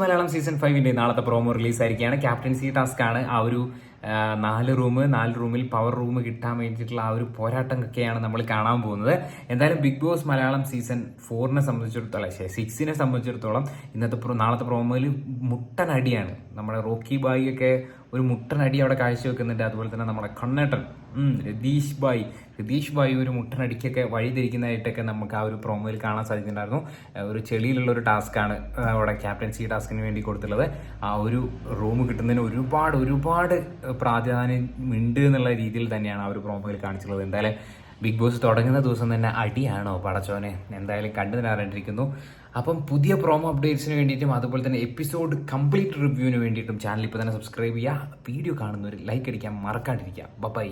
Malayalam season ഫൈവിന്റെ നാളത്തെ promo release ആയിരിക്കുകയാണ്. ക്യാപ്റ്റൻസി ടാസ്ക് ആണ്. ആ ഒരു നാല് റൂം നാല് റൂമിൽ പവർ റൂം കിട്ടാൻ വേണ്ടിയിട്ടുള്ള ആ ഒരു പോരാട്ടം ഒക്കെയാണ് നമ്മൾ കാണാൻ പോകുന്നത്. എന്തായാലും ബിഗ് ബോസ് മലയാളം സീസൺ ഫോറിനെ സംബന്ധിച്ചിടത്തോളം സിക്സിനെ സംബന്ധിച്ചിടത്തോളം ഇന്നത്തെ നാളത്തെ പ്രോമോയിൽ മുട്ടനടിയാണ് നമ്മുടെ റോക്കി ബായി ഒക്കെ ഒരു മുട്ടനടി അവിടെ കാഴ്ചവെക്കുന്നുണ്ട്. അതുപോലെ തന്നെ നമ്മുടെ കണ്ണേട്ടൻ രതീഷ് ബായി. രതീഷ് ബായി ഒരു മുട്ടനടിക്കൊക്കെ വഴിതിരിക്കുന്നതായിട്ടൊക്കെ നമുക്ക് ആ ഒരു പ്രൊമോയിൽ കാണാൻ സാധിക്കുന്നുണ്ടായിരുന്നു. ഒരു ചെളിയിലുള്ള ഒരു ടാസ്ക്കാണ് അവിടെ ക്യാപ്റ്റൻസി ടാസ്കിന് വേണ്ടി കൊടുത്തുള്ളത് ആ ഒരു റൂം കിട്ടുന്നതിന് ഒരുപാട് ഒരുപാട് പ്രാധാന്യം ഉണ്ട് എന്നുള്ള രീതിയിൽ തന്നെയാണ് ആ ഒരു പ്രൊമോയിൽ കാണിച്ചിട്ടുള്ളത്. എന്തായാലും ബിഗ് ബോസ് തുടങ്ങുന്ന ദിവസം തന്നെ അടിയാണോ പടച്ചോനെ? എന്തായാലും കണ്ടു തരാറിണ്ടിരിക്കുന്നു അപ്പം പുതിയ പ്രോമോ അപ്ഡേറ്റ്സിന് വേണ്ടിയിട്ടും അതുപോലെ തന്നെ എപ്പിസോഡ് കംപ്ലീറ്റ് റിവ്യൂവിന് വേണ്ടിയിട്ടും ചാനൽ ഇപ്പോൾ തന്നെ സബ്സ്ക്രൈബ് ചെയ്യുക. വീഡിയോ കാണുന്നവർ ലൈക്ക് അടിക്കാൻ മറക്കാണ്ടിരിക്കുക. ബൈ